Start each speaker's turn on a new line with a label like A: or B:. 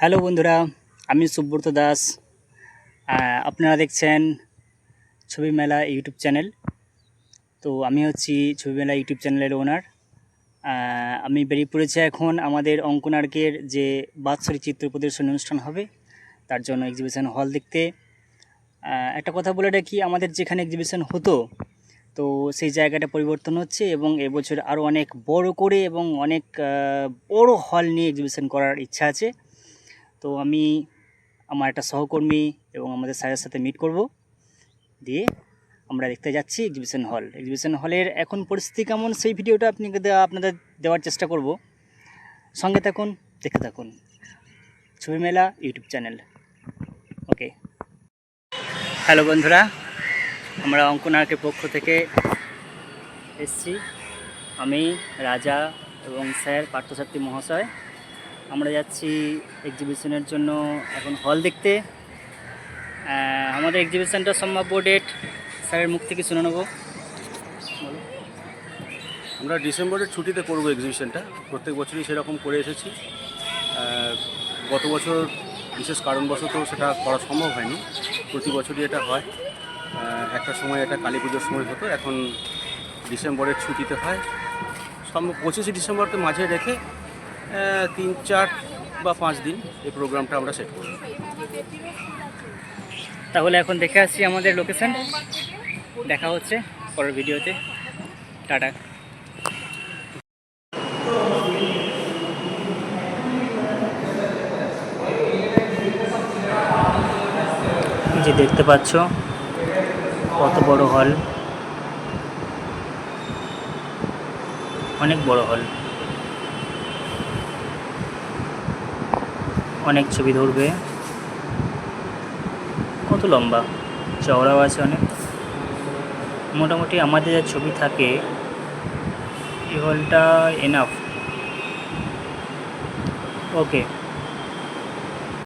A: Hello বন্ধুরা, আমি সুব্রত দাস। আপনারা দেখছেন ছবি মেলা ইউটিউব চ্যানেল। তো আমি হচ্ছি ছবি মেলা ইউটিউব চ্যানেলের ওনার। আমি বেরিয়ে পড়েছি এখন আমাদের অঙ্কনার্কের যে বাৎসরিক চিত্র প্রদর্শনী অনুষ্ঠান হবে, তার জন্য এক্সিবিশন হল দেখতে। একটা কথা বলে রাখি, আমাদের যেখানে এক্সিবিশন হতো, তো সেই জায়গাটা পরিবর্তন হচ্ছে এবং এবছর আরও অনেক বড় করে এবং অনেক বড় হল নিয়ে এক্সিবিশন করার ইচ্ছা আছে। তো আমি আমার একটা সহকর্মী এবং আমাদের স্যারের সাথে মিট করব। দিয়ে আমরা দেখতে যাচ্ছি এক্সিবিশন হল এক্সিবিশন হলের এখন পরিস্থিতি কেমন সেই ভিডিওটা দেওয়া আপনাদের দেওয়ার চেষ্টা করব। সঙ্গে থাকুন, দেখতে থাকুন। ছবি মেলা ইউটিউব চ্যানেল। ওকে। হ্যালো বন্ধুরা, আমরা অঙ্কনার্কের পক্ষ থেকে এসছি। আমি রাজা এবং স্যার পার্থসারথী মহাশয়। আমরা যাচ্ছি এক্সিবিশনের জন্য এখন হল দেখতে। আমাদের এক্সিবিশনটা সম্ভাব্য ডেট স্যারের মুখ থেকে শুনে নেব।
B: আমরা ডিসেম্বরের ছুটিতে করব এক্সিবিশনটা প্রত্যেক বছরই সেরকম করে এসেছি। গত বছর বিশেষ কারণবশত সেটা করা সম্ভব হয়নি। প্রতি বছরই এটা হয়। একটা সময় এটা কালী পুজোর সময় হতো। এখন ডিসেম্বরের ছুটিতে হয়। সম্ভব পঁচিশে ডিসেম্বরকে মাঝে রেখে তিন, চার বা পাঁচ দিন এই প্রোগ্রামটা আমরা সেট করব।
A: তাহলে এখন দেখে আসছি আমাদের লোকেশন দেখা হচ্ছে পরের ভিডিওতে। টাটা। যে দেখতে পাচ্ছ, কত বড় হল অনেক বড় হল অনেক ছবি ধরবে। কত লম্বা? চওড়াও আছে অনেক। মোটামুটি আমাদের যা ছবি থাকে এই হলটা এনাফ ওকে